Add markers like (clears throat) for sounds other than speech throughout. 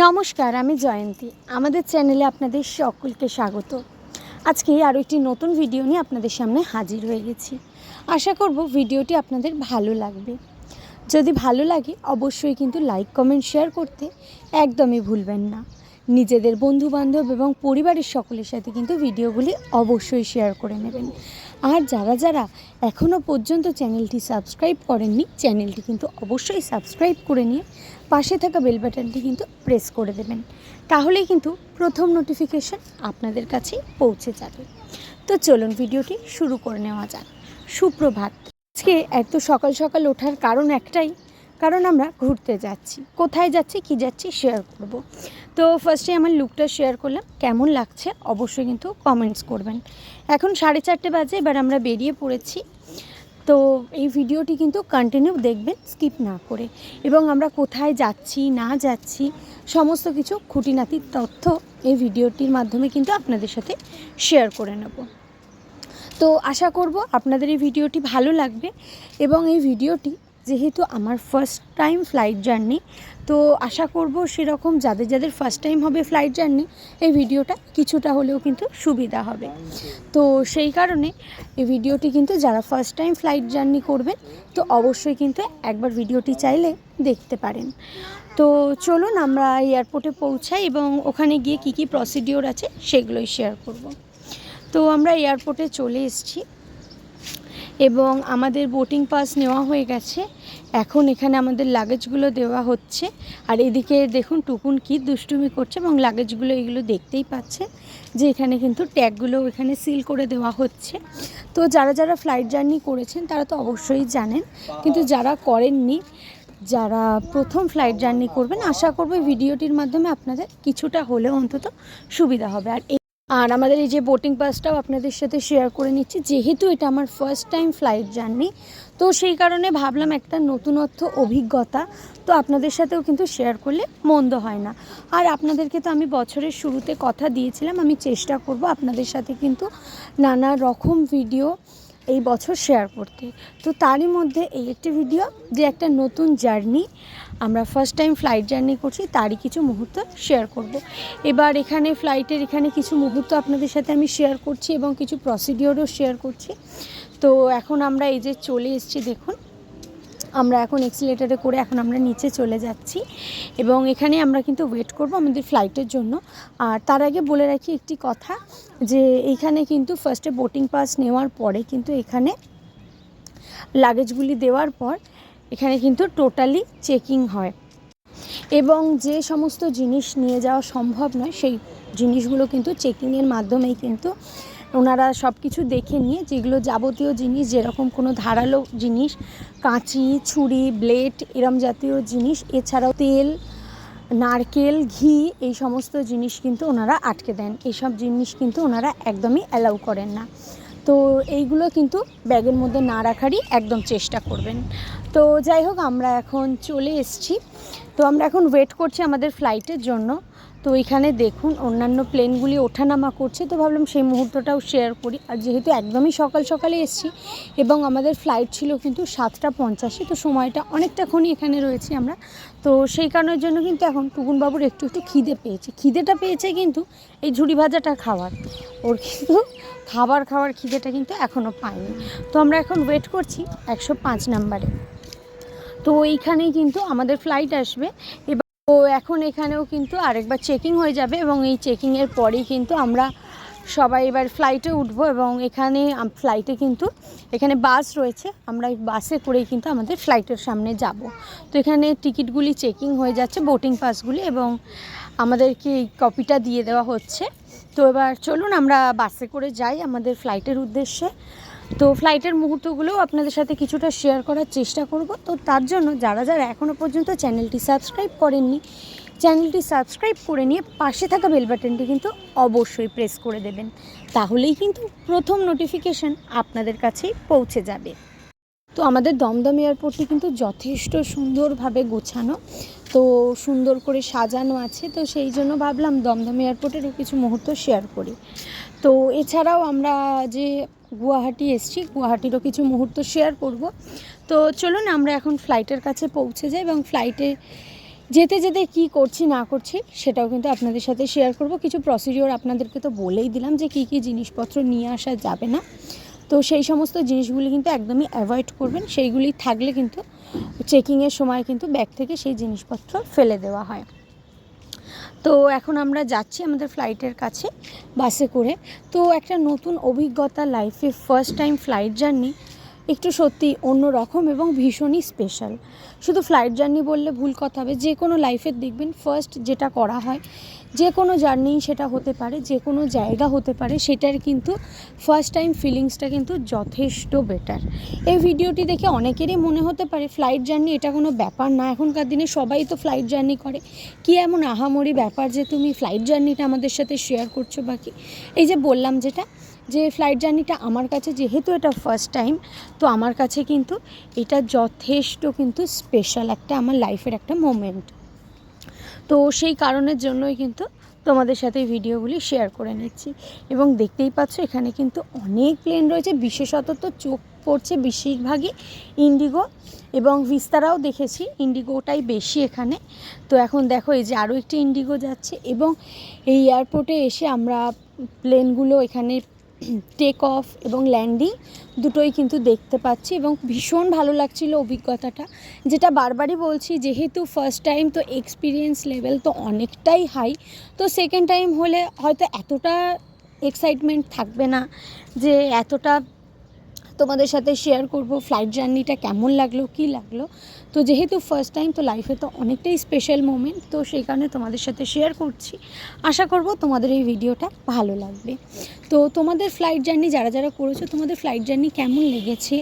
নমস্কার, আমি জয়ন্তী। আমাদের চ্যানেলে আপনাদের সকলকে স্বাগত। আজকে আরও একটি নতুন ভিডিও নিয়ে আপনাদের সামনে হাজির হয়ে গেছি। আশা করব ভিডিওটি আপনাদের ভালো লাগবে। যদি ভালো লাগে, অবশ্যই কিন্তু লাইক, কমেন্ট, শেয়ার করতে একদমই ভুলবেন না। নিজেদের বন্ধু বান্ধব এবং পরিবারের সকলের সাথে কিন্তু ভিডিওগুলি অবশ্যই শেয়ার করে নেবেন। আর যারা যারা এখনও পর্যন্ত চ্যানেলটি সাবস্ক্রাইব করেননি, চ্যানেলটি কিন্তু অবশ্যই সাবস্ক্রাইব করে নিয়ে পাশে থাকা বেল বাটনটি কিন্তু প্রেস করে দেবেন। তাহলেই কিন্তু প্রথম নোটিফিকেশান আপনাদের কাছে পৌঁছে যাবে। তো চলুন ভিডিওটি শুরু করে নেওয়া যাক। সুপ্রভাত। আজকে এত সকাল সকাল ওঠার কারণ একটাই, কারণ আমরা ঘুরতে যাচ্ছি। কোথায় যাচ্ছি, কি যাচ্ছি শেয়ার করব। তো ফার্স্টে আমার লুকটা শেয়ার করলাম। কেমন লাগছে, অবশ্যই কিন্তু কমেন্টস করবেন। এখন সাড়ে চারটে বাজে, এবার আমরা বেরিয়ে পড়েছি তো এই ভিডিওটি কিন্তু কন্টিনিউ দেখবেন স্কিপ না করে। এবং আমরা কোথায় যাচ্ছি, না যাচ্ছি, সমস্ত কিছু খুঁটিনাতির তথ্য এই ভিডিওটির মাধ্যমে কিন্তু আপনাদের সাথে শেয়ার করে নেব। তো আশা করব আপনাদের এই ভিডিওটি ভালো লাগবে এবং এই ভিডিওটি যেহেতু আমার ফার্স্ট টাইম ফ্লাইট জার্নি তো আশা করব সেরকম যাদের যাদের ফার্স্ট টাইম হবে ফ্লাইট জার্নি এই ভিডিওটা কিছুটা হলেও কিন্তু সুবিধা হবে। তো সেই কারণে এই ভিডিওটি কিন্তু যারা ফার্স্ট টাইম ফ্লাইট জার্নি করবেন, তো অবশ্যই কিন্তু একবার ভিডিওটি চাইলে দেখতে পারেন। তো চলুন আমরা এয়ারপোর্টে পৌঁছাই এবং ওখানে গিয়ে কী কী প্রসিডিওর আছে সেগুলোই শেয়ার করব। তো আমরা এয়ারপোর্টে চলে এসেছি। এবং আমাদের বোটিং পাস নেওয়া হয়ে গেছে। এখন এখানে আমাদের লাগেজগুলো দেওয়া হচ্ছে। আর এদিকে দেখুন টুকুন কি দুষ্টুমি করছে এবং লাগেজগুলো এগুলো দেখতেই পাচ্ছে যে এখানে কিন্তু ট্যাগগুলো এখানে সিল করে দেওয়া হচ্ছে। তো যারা যারা ফ্লাইট জার্নি করেছেন, তারা তো অবশ্যই জানেন। কিন্তু যারা করেননি, যারা প্রথম ফ্লাইট জার্নি করবেন, আশা করব ভিডিওটির মাধ্যমে আপনাদের কিছুটা হলেও অন্তত সুবিধা হবে। আর আর আমাদের এই যে বোটিং পাসটাও আপনাদের সাথে শেয়ার করে নিচ্ছি। যেহেতু এটা আমার ফার্স্ট টাইম ফ্লাইট জার্নি তো সেই কারণে ভাবলাম একটা নতুনত্ব অভিজ্ঞতা, তো আপনাদের সাথেও কিন্তু শেয়ার করলে মন্দ হয় না। আর আপনাদেরকে তো আমি বছরের শুরুতে কথা দিয়েছিলাম, আমি চেষ্টা করব আপনাদের সাথে কিন্তু নানা রকম ভিডিও এই বছর শেয়ার করতে। তো তারই মধ্যে এই একটি ভিডিও যে একটা নতুন জার্নি আমরা ফার্স্ট টাইম ফ্লাইট জার্নি করছি, তারই কিছু মুহূর্ত শেয়ার করব। এবার এখানে ফ্লাইটের এখানে কিছু মুহূর্ত আপনাদের সাথে আমি শেয়ার করছি এবং কিছু প্রসিডিওরও শেয়ার করছি। তো এখন আমরা এই যে চলে এসছি, দেখুন। আমরা এখন এক্সিলেটারে করে এখন আমরা নিচে চলে যাচ্ছি। এবং এখানে আমরা কিন্তু ওয়েট করব আমাদের ফ্লাইটের জন্য। আর তার আগে বলে রাখি একটি কথা, যে এইখানে কিন্তু ফার্স্টে বোটিং পাস নেওয়ার পরে কিন্তু এখানে লাগেজগুলি দেওয়ার পর এখানে কিন্তু টোটালি চেকিং হয়। এবং যে সমস্ত জিনিস নিয়ে যাওয়া সম্ভব নয়, সেই জিনিসগুলো কিন্তু চেকিংয়ের মাধ্যমেই কিন্তু ওনারা সব কিছু দেখে নিয়ে যেগুলো যাবতীয় জিনিস, যেরকম কোনো ধারালো জিনিস, কাঁচি, ছুরি ব্লেড এরম জাতীয় জিনিস, এছাড়াও তেল, নারকেল, ঘি, এই সমস্ত জিনিস কিন্তু ওনারা আটকে দেন। এইসব জিনিস কিন্তু ওনারা একদমই অ্যালাউ করেন না। তো এইগুলো কিন্তু ব্যাগের মধ্যে না রাখারই একদম চেষ্টা করবেন। তো যাই হোক, আমরা এখন চলে এসেছি। তো আমরা এখন ওয়েট করছি আমাদের ফ্লাইটের জন্য। তো এখানে দেখুন, অন্যান্য প্লেনগুলি ওঠানামা করছে। তো ভাবলাম সেই মুহূর্তটাও শেয়ার করি। আর যেহেতু একদমই সকাল সকালে এসেছি এবং আমাদের ফ্লাইট ছিল কিন্তু সাতটা পঞ্চাশে, তো সময়টা অনেকটাক্ষণই এখানে রয়েছি আমরা। তো সেই কারণের জন্য কিন্তু এখন টুকুনবাবুর একটু একটু খিদে পেয়েছে। খিদেটা পেয়েছে কিন্তু এই ঝুড়ি ভাজাটা খাওয়ার। ওর কিন্তু খাবার খাওয়ার খিদেটা কিন্তু এখনও পায়নি তো আমরা এখন ওয়েট করছি একশো পাঁচ নাম্বারে। তো এইখানেই কিন্তু আমাদের ফ্লাইট আসবে। এবার তো এখন এখানেও কিন্তু আরেকবার চেকিং হয়ে যাবে এবং এই চেকিংয়ের পরেই কিন্তু আমরা সবাই এবার ফ্লাইটে উঠবো এবং এখানে ফ্লাইটে কিন্তু এখানে বাস রয়েছে। আমরা এই বাসে করেই কিন্তু আমাদের ফ্লাইটের সামনে যাব। তো এখানে টিকিটগুলি চেকিং হয়ে যাচ্ছে বোটিং পাসগুলি এবং আমাদেরকে এই কপিটা দিয়ে দেওয়া হচ্ছে। তো এবার চলুন আমরা বাসে করে যাই আমাদের ফ্লাইটের উদ্দেশ্যে। তো ফ্লাইটের মুহূর্তগুলোও আপনাদের সাথে কিছুটা শেয়ার করার চেষ্টা করব। তো তার জন্য যারা যারা এখনও পর্যন্ত চ্যানেলটি সাবস্ক্রাইব করেননি চ্যানেলটি সাবস্ক্রাইব করে নিয়ে পাশে থাকা বেল বাটনটি কিন্তু অবশ্যই প্রেস করে দেবেন। তাহলেই কিন্তু প্রথম নোটিফিকেশান আপনাদের কাছেই পৌঁছে যাবে। তো আমাদের দমদম এয়ারপোর্টটি কিন্তু যথেষ্ট সুন্দরভাবে গোছানো, তো সুন্দর করে সাজানো আছে। তো সেই জন্য ভাবলাম দমদম এয়ারপোর্টেরও কিছু মুহূর্ত শেয়ার করি। তো এছাড়াও আমরা যে গুয়াহাটি এসছি। গুয়াহাটিরও কিছু মুহূর্ত শেয়ার করব। তো চলুন আমরা এখন ফ্লাইটের কাছে পৌঁছে যাই এবং ফ্লাইটে যেতে যেতে কি করছি, না করছি, সেটাও কিন্তু আপনাদের সাথে শেয়ার করব। কিছু প্রসিডিওর আপনাদেরকে তো বলেই দিলাম যে কী কী জিনিসপত্র নিয়ে আসা যাবে না। তো সেই সমস্ত জিনিসগুলি কিন্তু একদমই অ্যাভয়েড করবেন। সেইগুলি থাকলে কিন্তু চেকিংয়ের সময় কিন্তু ব্যাগ থেকে সেই জিনিসপত্র ফেলে দেওয়া হয়। তো এখন আমরা যাচ্ছি আমাদের ফ্লাইটের কাছে বাসে করে। তো একটা নতুন অভিজ্ঞতা লাইফে ফার্স্ট টাইম ফ্লাইট জার্নি একটু সত্যি অন্য রকম এবং ভীষণই স্পেশাল শুধু ফ্লাইট জার্নি বললে ভুল কথা হবে, যে কোনো লাইফের দেখবেন ফার্স্ট যেটা করা হয় যে কোনো জার্নি সেটা হতে পারে যে কোনো জায়গা হতে পারে, সেটার কিন্তু ফার্স্ট টাইম ফিলিংসটা কিন্তু যথেষ্ট বেটার এই ভিডিওটি দেখে অনেকেরই মনে হতে পারে ফ্লাইট জার্নি এটা কোনো ব্যাপার না, এখনকার দিনে সবাই তো ফ্লাইট জার্নি করে। কি এমন আহামরি ব্যাপার যে তুমি ফ্লাইট জার্নিটা আমাদের সাথে শেয়ার করছ বাকি এই যে বললাম যেটা, যে ফ্লাইট জার্নিটা আমার কাছে যেহেতু এটা ফার্স্ট টাইম তো আমার কাছে কিন্তু এটা যথেষ্ট কিন্তু স্পেশাল একটা আমার লাইফের একটা মোমেন্ট তো সেই কারণের জন্যই কিন্তু তোমাদের সাথে ভিডিওগুলি শেয়ার করে নিচ্ছি। এবং দেখতেই পাচ্ছ, এখানে কিন্তু অনেক প্লেন রয়েছে, বিশেষত তো চোখ পড়ছে বেশিরভাগই ইন্ডিগো এবং ভিস্তারাও দেখেছি ইন্ডিগোটাই বেশি এখানে। তো এখন দেখো, এই যে আরও একটি ইন্ডিগো যাচ্ছে এবং এই এয়ারপোর্টে এসে আমরা প্লেনগুলো এখানে (clears throat) টেক অফ এবং ল্যান্ডিং দুটোই কিন্তু দেখতে পাচ্ছি এবং ভীষণ ভালো লাগছিল অভিজ্ঞতাটা। যেটা বারবারই বলছি, যেহেতু ফার্স্ট টাইম তো এক্সপিরিয়েন্স লেভেল তো অনেকটাই হাই তো সেকেন্ড টাইম হলে হয়তো এতটা এক্সাইটমেন্ট থাকবে না যে এতটা তোমাদের সাথে শেয়ার করব ফ্লাইট জার্নিটা কেমন লাগল, কী লাগল। তো যেহেতু ফার্স্ট টাইম তো লাইফে তো অনেকটাই স্পেশাল মোমেন্ট তো সেই কারণে তোমাদের সাথে শেয়ার করছি। আশা করব তোমাদের এই ভিডিওটা ভালো লাগবে। তো তোমাদের ফ্লাইট জার্নি যারা যারা করেছ, তোমাদের ফ্লাইট জার্নি কেমন লেগেছে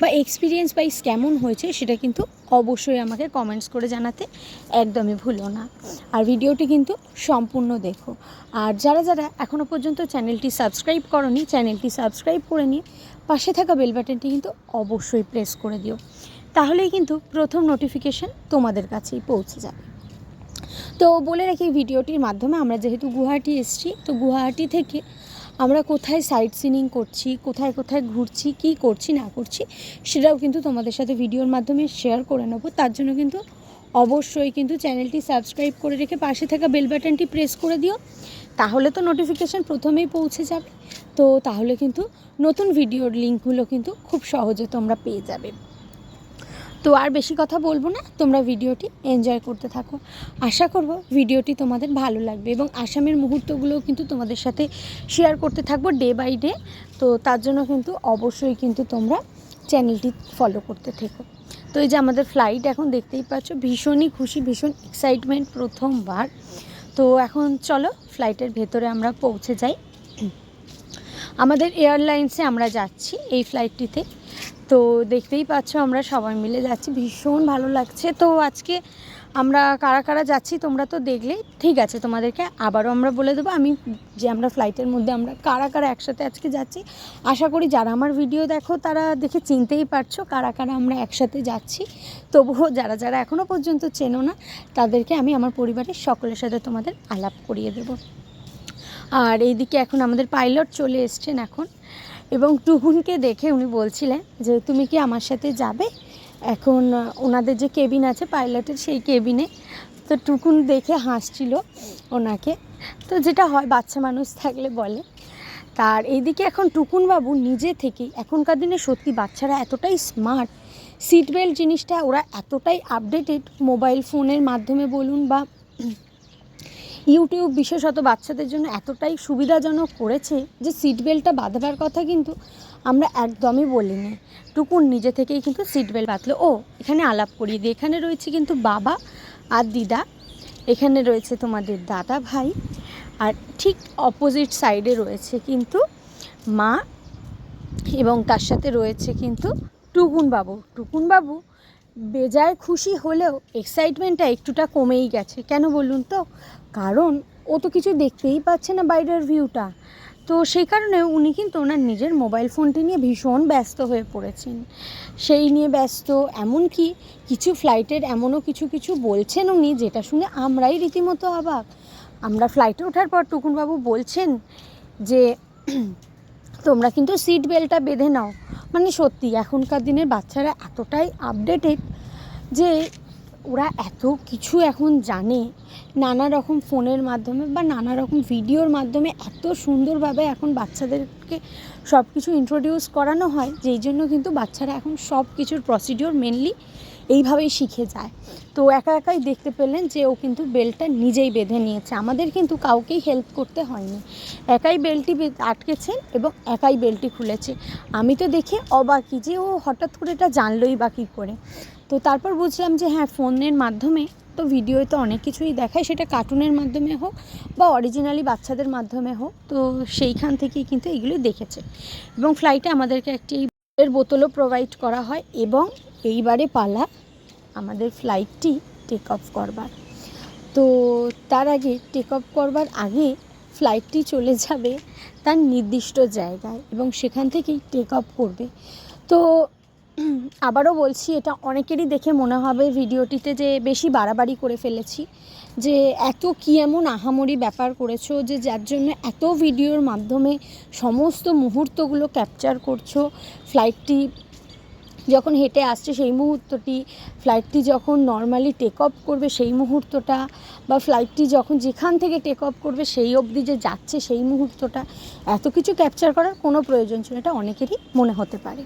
বা এক্সপিরিয়েন্স বাইস কেমন হয়েছে, সেটা কিন্তু অবশ্যই আমাকে কমেন্টস করে জানাতে একদমই ভুলো না। আর ভিডিওটি কিন্তু সম্পূর্ণ দেখো। আর যারা যারা এখনও পর্যন্ত চ্যানেলটি সাবস্ক্রাইব করনি চ্যানেলটি সাবস্ক্রাইব করে নিয়ে পাশে থাকা বেল বাটনটি কিন্তু অবশ্যই প্রেস করে দিও। তাহলেই কিন্তু প্রথম নোটিফিকেশান তোমাদের কাছেই পৌঁছে যাবে। তো বলে রাখি ভিডিওটির মাধ্যমে আমরা যেহেতু গুয়াহাটি এসেছি, তো গুয়াহাটি থেকে আমরা কোথায় সাইট সিনিং করছি, কোথায় কোথায় ঘুরছি, কি করছি, না করছি, সেটাও কিন্তু তোমাদের সাথে ভিডিওর মাধ্যমে শেয়ার করে নেব। তার জন্য কিন্তু অবশ্যই কিন্তু চ্যানেলটি সাবস্ক্রাইব করে রেখে পাশে থাকা বেল বাটনটি প্রেস করে দিও। তাহলে তো নোটিফিকেশান প্রথমেই পৌঁছে যাবে। তো তাহলে কিন্তু নতুন ভিডিওর লিঙ্কগুলো কিন্তু খুব সহজে তোমরা পেয়ে যাবে। তো আর বেশি কথা বলব না, তোমরা ভিডিওটি এনজয় করতে থাকো। আশা করব ভিডিওটি তোমাদের ভালো লাগবে এবং আসামের মুহূর্তগুলোও কিন্তু তোমাদের সাথে শেয়ার করতে থাকব ডে বাই ডে তো তার জন্য কিন্তু অবশ্যই কিন্তু তোমরা চ্যানেলটি ফলো করতে থেকো। তো এই যে আমাদের ফ্লাইট এখন দেখতেই পাচ্ছ, ভীষণই খুশি, ভীষণ এক্সাইটমেন্ট প্রথমবার। তো এখন চলো ফ্লাইটের ভেতরে আমরা পৌঁছে যাই। আমাদের এয়ারলাইন্সে আমরা যাচ্ছি এই ফ্লাইটটিতে তো দেখতেই পাচ্ছ আমরা সবাই মিলে যাচ্ছি। ভীষণ ভালো লাগছে। তো আজকে আমরা কারা কারা যাচ্ছি তোমরা তো দেখলেই ঠিক আছে, তোমাদেরকে আবারও আমরা বলে দেবো, আমি যে আমরা ফ্লাইটের মধ্যে আমরা কারা কারা একসাথে আজকে যাচ্ছি। আশা করি যারা আমার ভিডিও দেখো, তারা দেখে চিনতেই পারছ কারা কারা আমরা একসাথে যাচ্ছি। তবুও যারা যারা এখনও পর্যন্ত চেনো না, তাদেরকে আমি আমার পরিবারের সকলের সাথে তোমাদের আলাপ করিয়ে দেবো। আর এইদিকে এখন আমাদের পাইলট চলে এসছেন এখন। এবং টুকুনকে দেখে উনি বলছিলেন যে, তুমি কি আমার সাথে যাবে? এখন ওনাদের যে কেবিন আছে, পাইলটের সেই কেবিনে। তো টুকুন দেখে হাসছিল ওনাকে। তো যেটা হয়, বাচ্চা মানুষ থাকলে বলে। তার এইদিকে এখন টুকুনবাবু নিজে থেকেই, এখনকার দিনে সত্যি বাচ্চারা এতটাই স্মার্ট সিট বেল্ট জিনিসটা ওরা এতটাই আপডেটেড মোবাইল ফোনের মাধ্যমে বলুন বা ইউটিউব বিশেষত বাচ্চাদের জন্য এতটাই সুবিধাজনক করেছে যে সিট বেল্টটা বাঁধবার কথা কিন্তু আমরা একদমই বলিনি। টুকুন নিজে থেকেই কিন্তু সিট বেল্ট বাঁধলো। ও, এখানে আলাপ করিয়ে দিই। এখানে রয়েছে কিন্তু বাবা আর দিদা। এখানে রয়েছে তোমাদের দাদা ভাই। আর ঠিক অপোজিট সাইডে রয়েছে কিন্তু মা এবং তার সাথে রয়েছে কিন্তু টুকুন বাবু টুকুন বাবু বেজায় খুশি হলেও এক্সাইটমেন্টটা একটুটা কমেই গেছে। কেন বলুন তো? কারণ ও তো কিছু দেখতেই পাচ্ছে না বাইরের ভিউটা তো সেই কারণে উনি কিন্তু ওনার নিজের মোবাইল ফোনটি নিয়ে ভীষণ ব্যস্ত হয়ে পড়েছেন। সেই নিয়ে ব্যস্ত, এমনকি কিছু ফ্লাইটের এমনও কিছু কিছু বলছেন উনি যেটা শুনে আমরাই রীতিমতো অবাক। আমরা ফ্লাইটে ওঠার পর টুকুনবাবু বলছেন যে, তোমরা কিন্তু সিট বেল্টটা বেঁধে নাও। মানে সত্যি, এখনকার দিনের বাচ্চারা এতটাই আপডেটেড যে ওরা এত কিছু এখন জানে নানা রকম ফোনের মাধ্যমে বা নানা রকম ভিডিওর মাধ্যমে এত সুন্দরভাবে এখন বাচ্চাদেরকে সব কিছু ইন্ট্রোডিউস করানো হয়, যেই জন্য কিন্তু বাচ্চারা এখন সব কিছুর প্রসিডিওর মেনলি এইভাবেই শিখে যায়। তো একা একাই দেখতে পেলেন যে ও কিন্তু বেল্টটা নিজেই বেঁধে নিয়েছে। আমাদের কিন্তু কাউকেই হেল্প করতে হয়নি। একাই বেলটি বে- আটকেছে এবং একাই বেলটি খুলেছে। আমি তো দেখে অবাকই যে ও হঠাৎ করে এটা জানলোই বা কী করে। তো তারপর বুঝলাম যে হ্যাঁ ফোনের মাধ্যমে তো ভিডিওয় তো অনেক কিছুই দেখায়। সেটা কার্টুনের মাধ্যমে হোক বা অরিজিনালি বাচ্চাদের মাধ্যমে হোক, তো সেইখান থেকেই কিন্তু এগুলো দেখেছে। এবং ফ্লাইটে আমাদেরকে একটি এর বোতলও প্রোভাইড করা হয় এবং এইবারে পালা আমাদের ফ্লাইটটি টেক অফ করবার। তো তার আগে টেক অফ করবার আগে ফ্লাইটটি চলে যাবে তার নির্দিষ্ট জায়গায় এবং সেখান থেকেই টেক অফ করবে। তো আবারও বলছি, এটা অনেকেরই দেখে মনে হবে ভিডিওটিতে যে বেশি বাড়াবাড়ি করে ফেলেছি, যে এত কী এমন আহামরি ব্যাপার করেছ যে যার জন্য এত ভিডিওর মাধ্যমে সমস্ত মুহূর্তগুলো ক্যাপচার করছ ফ্লাইটটি যখন হেঁটে আসছে, সেই মুহূর্তটি ফ্লাইটটি যখন নর্মালি টেক অফ করবে সেই মুহূর্তটা বা ফ্লাইটটি যখন যেখান থেকে টেক অফ করবে সেই অবধি যে যাচ্ছে সেই মুহূর্তটা, এত কিছু ক্যাপচার করার কোনো প্রয়োজন ছিল। এটা অনেকেরই মনে হতে পারে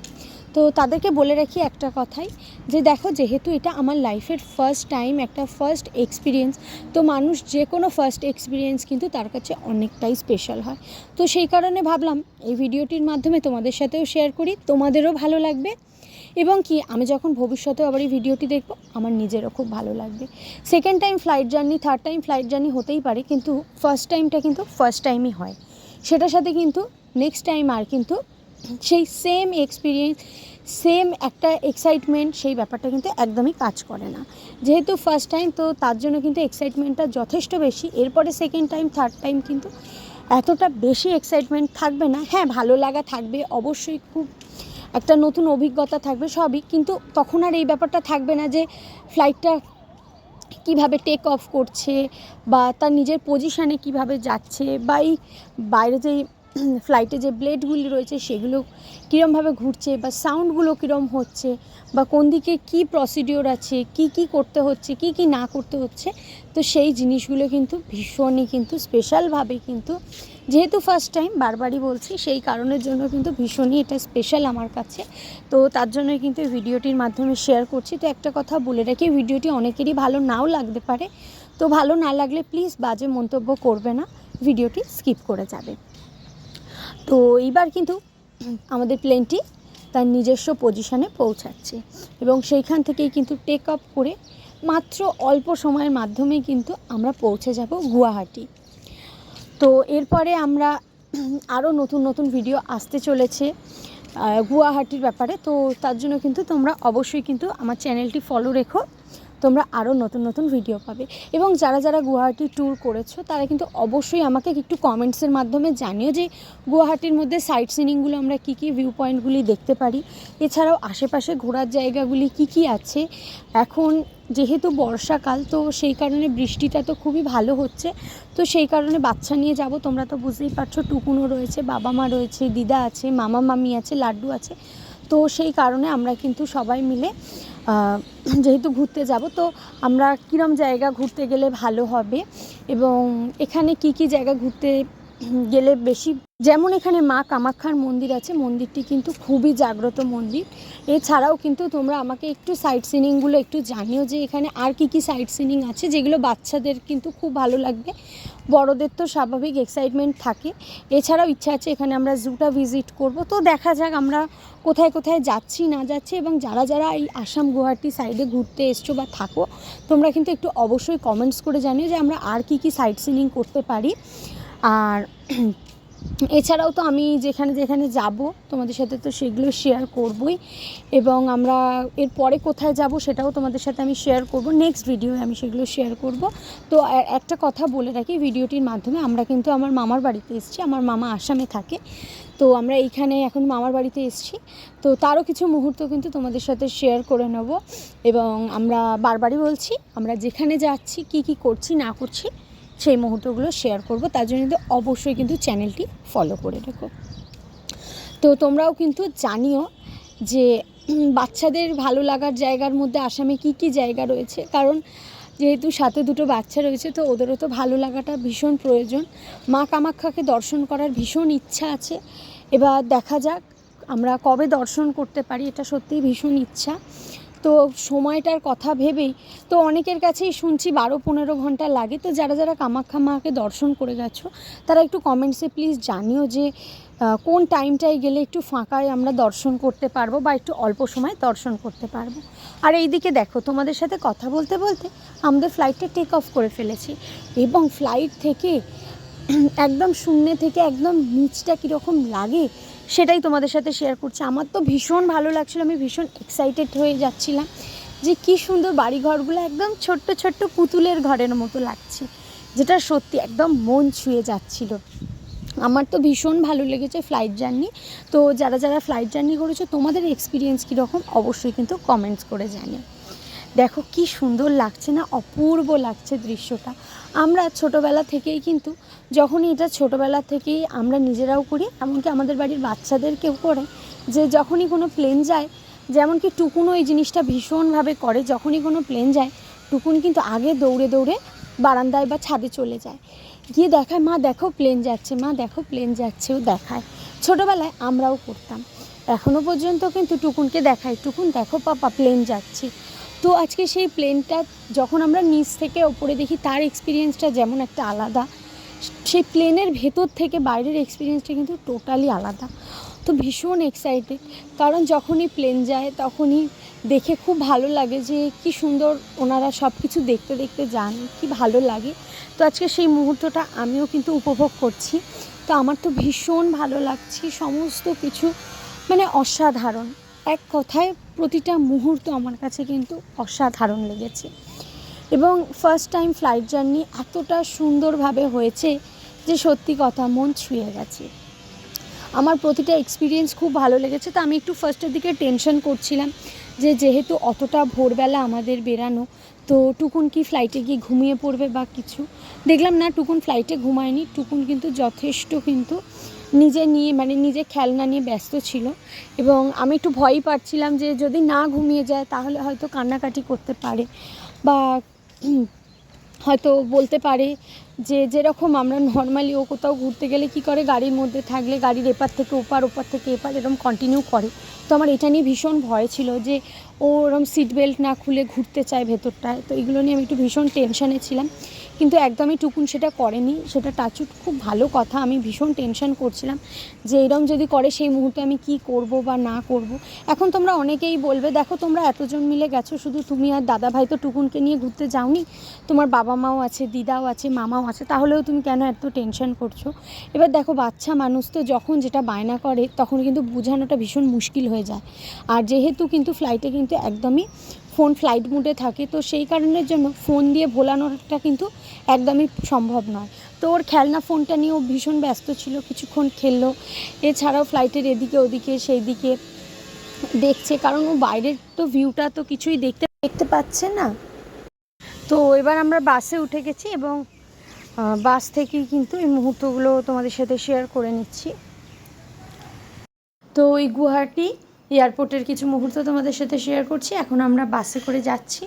তো তাদেরকে বলে রাখি একটা কথাই, যে দেখো যেহেতু এটা আমার লাইফের ফার্স্ট টাইম একটা ফার্স্ট এক্সপিরিয়েন্স তো মানুষ যে কোনো ফার্স্ট এক্সপিরিয়েন্স কিন্তু তার কাছে অনেকটাই স্পেশাল হয়। তো সেই কারণে ভাবলাম এই ভিডিওটির মাধ্যমে তোমাদের সাথেও শেয়ার করি, তোমাদেরও ভালো লাগবে। এবং কি, আমি যখন ভবিষ্যতেও আবার এই ভিডিওটি দেখব, আমার নিজেরও খুব ভালো লাগবে। Second time flight journey third time flight journey হতেই পারে, কিন্তু ফার্স্ট টাইমটা কিন্তু ফার্স্ট টাইমই হয়। সেটার সাথে কিন্তু নেক্সট টাইম আর কিন্তু সেই সেম এক্সপিরিয়েন্স সেম একটা এক্সাইটমেন্ট সেই ব্যাপারটা কিন্তু একদমই কাজ করে না। যেহেতু ফার্স্ট টাইম তো তার জন্য কিন্তু এক্সাইটমেন্টটা যথেষ্ট বেশি। এরপরে সেকেন্ড টাইম থার্ড টাইম কিন্তু এতটা বেশি এক্সাইটমেন্ট থাকবে না। হ্যাঁ ভালো লাগা থাকবে, অবশ্যই খুব একটা নতুন অভিজ্ঞতা থাকবে সবই, কিন্তু তখন আর এই ব্যাপারটা থাকবে না যে ফ্লাইটটা কীভাবে টেক অফ করছে বা তার নিজের পজিশানে কীভাবে যাচ্ছে বা এই বাইরে যে (clears throat) ফ্লাইটে যে ব্লেডগুলি রয়েছে, সেগুলো কীরমভাবে ঘুরছে বা সাউন্ডগুলো কীরম হচ্ছে বা কোন দিকে কী প্রসিডিওর আছে, কি কি করতে হচ্ছে, কি কি না করতে হচ্ছে, তো সেই জিনিসগুলো কিন্তু ভীষণই কিন্তু স্পেশালভাবে কিন্তু, যেহেতু ফার্স্ট টাইম বারবারই বলছি, সেই কারণের জন্য কিন্তু ভীষণই এটা স্পেশাল আমার কাছে। তো তার জন্যই কিন্তু ভিডিওটির মাধ্যমে শেয়ার করছি। তো একটা কথা বলে রাখি, ভিডিওটি অনেকেরই ভালো নাও লাগতে পারে। তো ভালো না লাগলে প্লিজ বাজে মন্তব্য করবে না, ভিডিওটি স্কিপ করে যাবে। তো এইবার কিন্তু আমাদের প্লেনটি তার নিজস্ব পজিশানে পৌঁছাচ্ছে এবং সেইখান থেকেই কিন্তু টেক অফ করে মাত্র অল্প সময়ের মাধ্যমে কিন্তু আমরা পৌঁছে যাব গুয়াহাটি। তো এরপরে আমরা আরও নতুন নতুন ভিডিও আসতে চলেছে গুয়াহাটির ব্যাপারে। তো তার জন্য কিন্তু তোমরা অবশ্যই কিন্তু আমার চ্যানেলটি ফলো রেখো। তোমরা আরও নতুন নতুন ভিডিও পাবে। এবং যারা যারা গুয়াহাটি ট্যুর করেছ, তারা কিন্তু অবশ্যই আমাকে একটু কমেন্টসের মাধ্যমে জানিও যে গুয়াহাটির মধ্যে সাইট সিনিংগুলো আমরা কী কী ভিউ পয়েন্টগুলি দেখতে পারি। এছাড়াও আশেপাশে ঘোরার জায়গাগুলি কি কি আছে? এখন যেহেতু বর্ষাকাল, তো সেই কারণে বৃষ্টিটা তো খুবই ভালো হচ্ছে। তো সেই কারণে বাচ্চা নিয়ে যাব, তোমরা তো বুঝতেই পারছ টুকুনও রয়েছে বাবা মা রয়েছে, দিদা আছে মামা মামি আছে, লাড্ডু আছে। তো সেই কারণে আমরা কিন্তু সবাই মিলে (clears throat) যেহেতু ঘুরতে যাব, তো আমরা কীরম জায়গা ঘুরতে গেলে ভালো হবে? এবং এখানে কি কি জায়গা ঘুরতে (clears throat) গেলে বেশি যেমন এখানে মা কামাখ্যার মন্দির আছে, মন্দিরটি কিন্তু খুবই জাগ্রত মন্দির। এছাড়াও কিন্তু তোমরা আমাকে একটু সাইট সিনিংগুলো একটু জানিও যে এখানে আর কি কি সাইট সিনিং আছে, যেগুলো বাচ্চাদের কিন্তু খুব ভালো লাগবে। বড়দের তো স্বাভাবিক এক্সাইটমেন্ট থাকে। এছাড়াও ইচ্ছা আছে এখানে আমরা জুটা ভিজিট করব। তো দেখা যাক আমরা কোথায় কোথায় যাচ্ছি, না যাচ্ছি এবং যারা যারা এই আসাম গুয়াহাটি সাইডে ঘুরতে এসছো বা থাকো, তোমরা কিন্তু একটু অবশ্যই কমেন্টস করে জানিও যে আমরা আর কি কি সাইট সিনিং করতে পারি। আর (clears throat) এছাড়াও তো আমি যেখানে যেখানে যাব, তোমাদের সাথে তো সেগুলো শেয়ার করবই এবং আমরা এর পরে কোথায় যাব সেটাও তোমাদের সাথে আমি শেয়ার করব। নেক্সট ভিডিওয়ে আমি সেগুলো শেয়ার করব। তো একটা কথা বলে রাখি ভিডিওটির মাধ্যমে আমরা কিন্তু আমার মামার বাড়িতে এসেছি, আমার মামা আসামে থাকে। তো আমরা এইখানে এখন মামার বাড়িতে এসেছি। তো তারও কিছু মুহূর্ত কিন্তু তোমাদের সাথে শেয়ার করে নেব এবং আমরা বারবারই বলছি, আমরা যেখানে যাচ্ছি, কি কি করছি, না করছি, সেই মুহূর্তগুলো শেয়ার করব। তার জন্য কিন্তু অবশ্যই কিন্তু চ্যানেলটি ফলো করে রেখো। তো তোমরাও কিন্তু জানিও যে বাচ্চাদের ভালো লাগার জায়গার মধ্যে আসামে কি কি জায়গা রয়েছে। কারণ যেহেতু সাথে দুটো বাচ্চা রয়েছে, তো ওদেরও তো ভালো লাগাটা ভীষণ প্রয়োজন। মা কামাখ্যাকে দর্শন করার ভীষণ ইচ্ছা আছে। এবার দেখা যাক আমরা কবে দর্শন করতে পারি, এটা সত্যিই ভীষণ ইচ্ছা। তো সময়টার কথা ভেবেই তো অনেকের কাছেই শুনছি বারো পনেরো ঘণ্টা লাগে। তো যারা যারা কামাখ্যা মাকে দর্শন করে গেছো, তারা একটু কমেন্টসে প্লিজ জানিও যে কোন টাইমটায় গেলে একটু ফাঁকায় আমরা দর্শন করতে পারব বা একটু অল্প সময় দর্শন করতে পারব। আর এইদিকে দেখো, তোমাদের সাথে কথা বলতে বলতে আমাদের ফ্লাইটটা টেক অফ করে ফেলেছি। এবং ফ্লাইট থেকে (clears throat) একদম শূন্যে থেকে একদম নিচটা কীরকম লাগে সেটাই তোমাদের সাথে শেয়ার করছি। আমার তো ভীষণ ভালো লাগছিল, আমি ভীষণ এক্সাইটেড হয়ে যাচ্ছিলাম যে কী সুন্দর বাড়িঘরগুলো একদম ছোট্ট ছোট্ট পুতুলের ঘরের মতো লাগছে, যেটা সত্যি একদম মন ছুঁয়ে যাচ্ছিল। আমার তো ভীষণ ভালো লেগেছে ফ্লাইট জার্নি তো যারা যারা ফ্লাইট জার্নি করেছ, তোমাদের এক্সপিরিয়েন্স কীরকম অবশ্যই কিন্তু কমেন্টস করে জানিও। দেখো কি সুন্দর লাগছে না, অপূর্ব লাগছে দৃশ্যটা। আমরা ছোটোবেলা থেকেই কিন্তু যখনই এটা ছোটোবেলা থেকেই আমরা নিজেরাও করি, এমনকি আমাদের বাড়ির বাচ্চাদেরকেও করে, যে যখনই কোনো প্লেন যায়, যেমন কি টুকুনও এই জিনিসটা ভীষণভাবে করে, যখনই কোনো প্লেন যায়, টুকুন কিন্তু আগে দৌড়ে দৌড়ে বারান্দায় বা ছাদে চলে যায়। গিয়ে দেখায়, মা, দেখো প্লেন যাচ্ছে, মা, দেখো প্লেন যাচ্ছে। ও দেখায়। ছোটোবেলায় আমরাও করতাম। এখনও পর্যন্ত কিন্তু টুকুনকে দেখাই, টুকুন, দেখো, পাপা প্লেন যাচ্ছে। তো আজকে সেই প্লেনটা যখন আমরা নিচ থেকে ওপরে দেখি, তার এক্সপিরিয়েন্সটা যেমন একটা আলাদা। সেই প্লেনের ভেতর থেকে বাইরের এক্সপিরিয়েন্সটা কিন্তু টোটালি আলাদা। তো ভীষণ এক্সাইটেড কারণ যখনই প্লেন যায়, তখনই দেখে খুব ভালো লাগে যে, কি সুন্দর ওনারা সব কিছু দেখতে দেখতে যান, কি ভালো লাগে। তো আজকে সেই মুহূর্তটা আমিও কিন্তু উপভোগ করছি। তো আমার তো ভীষণ ভালো লাগছে, সমস্ত কিছু মানে অসাধারণ। এক কথায় প্রতিটা মুহূর্ত আমার কাছে কিন্তু অসাধারণ লেগেছে। এবং ফার্স্ট টাইম ফ্লাইট জার্নি এতটা সুন্দরভাবে হয়েছে যে সত্যি কথা মন ছুঁয়ে গেছে। আমার প্রতিটা এক্সপিরিয়েন্স খুব ভালো লেগেছে। তো আমি একটু ফার্স্টের দিকে টেনশন করছিলাম যে যেহেতু অতটা ভোরবেলা আমাদের বেরানো, তো টুকুন কি ফ্লাইটে গিয়ে ঘুমিয়ে পড়বে বা কিছু? দেখলাম না, টুকুন ফ্লাইটে ঘুমায়নি। টুকুন কিন্তু যথেষ্ট কিন্তু নিজে নিয়ে মানে নিজে খেলনা নিয়ে ব্যস্ত ছিল এবং আমি একটু ভয়ই পাচ্ছিলাম যে যদি না ঘুমিয়ে যায় তাহলে হয়তো কান্নাকাটি করতে পারে বা (clears throat) হয়তো বলতে পারে যে যেরকম আমরা নর্মালি ও কোথাও ঘুরতে গেলে কি করে গাড়ির মধ্যে থাকলে গাড়ির এপার থেকে ওপার ওপার থেকে এপার এরকম কন্টিনিউ করে। তো আমার এটা নিয়ে ভীষণ ভয় ছিল যে ও ওরম সিট বেল্ট না খুলে ঘুরতে চায় ভেতরটায়। তো এগুলো নিয়ে আমি একটু ভীষণ টেনশানে ছিলাম। কিন্তু একদমই টুকুন সেটা করেনি। সেটা টাচুট খুব ভালো কথা। আমি ভীষণ টেনশন করছিলাম যে এরম যদি করে সেই মুহূর্তে আমি কি করব বা না করব। এখন তোমরা অনেকেই বলবে, দেখো, তোমরা এতজন মিলে গেছো, শুধু তুমি আর দাদা ভাই তো টুকুনকে নিয়ে ঘুরতে যাওনি। তোমার বাবা মাও আছে, দিদাও আছে, মামাও আছে, তাহলেও তুমি কেন এত টেনশন করছ? এবার দেখো, বাচ্চা মানুষ তো যখন যেটা বায়না করে, তখন কিন্তু বোঝানোটা ভীষণ মুশকিল হয়ে যায়। আর যেহেতু কিন্তু ফ্লাইটে কিন্তু একদমই ফোন ফ্লাইট মুডে থাকে, তো সেই কারণের জন্য ফোন দিয়ে ভোলানোটা কিন্তু একদমই সম্ভব নয়। তো ওর খেলনা ফোনটা নিয়ে ও ভীষণ ব্যস্ত ছিল, কিছুক্ষণ খেললো। এছাড়াও ফ্লাইটের এদিকে, ওদিকে সেই দিকে দেখছে, কারণ ও বাইরের তো ভিউটা তো কিছুই দেখতে দেখতে পাচ্ছে না। তো এবার আমরা বাসে উঠে গেছি এবং বাস থেকেই কিন্তু এই মুহূর্তগুলো তোমাদের সাথে শেয়ার করে নিচ্ছি। তো এই গুয়াহাটি এয়ারপোর্টের কিছু মুহূর্ত তোমাদের সাথে শেয়ার করছি। এখন আমরা বাসে করে যাচ্ছি।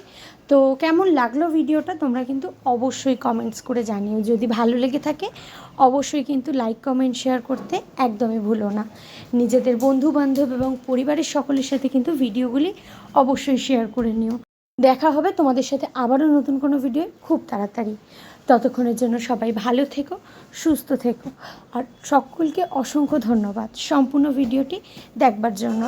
তো কেমন লাগল ভিডিওটা তোমরা কিন্তু অবশ্যই কমেন্টস করে জানিও। যদি ভালো লেগে থাকে, অবশ্যই কিন্তু লাইক কমেন্ট শেয়ার করতে একদমই ভুলো না। নিজেদের বন্ধু বান্ধব এবং পরিবারের সকলের সাথে কিন্তু ভিডিওগুলি অবশ্যই শেয়ার করে নিও। দেখা হবে তোমাদের সাথে আবারও নতুন কোনো ভিডিও খুব তাড়াতাড়ি। ততক্ষণের জন্য সবাই ভালো থেকো, সুস্থ থেকো। আর সকলকে অসংখ্য ধন্যবাদ। সম্পূর্ণ ভিডিওটি দেখবার জন্য।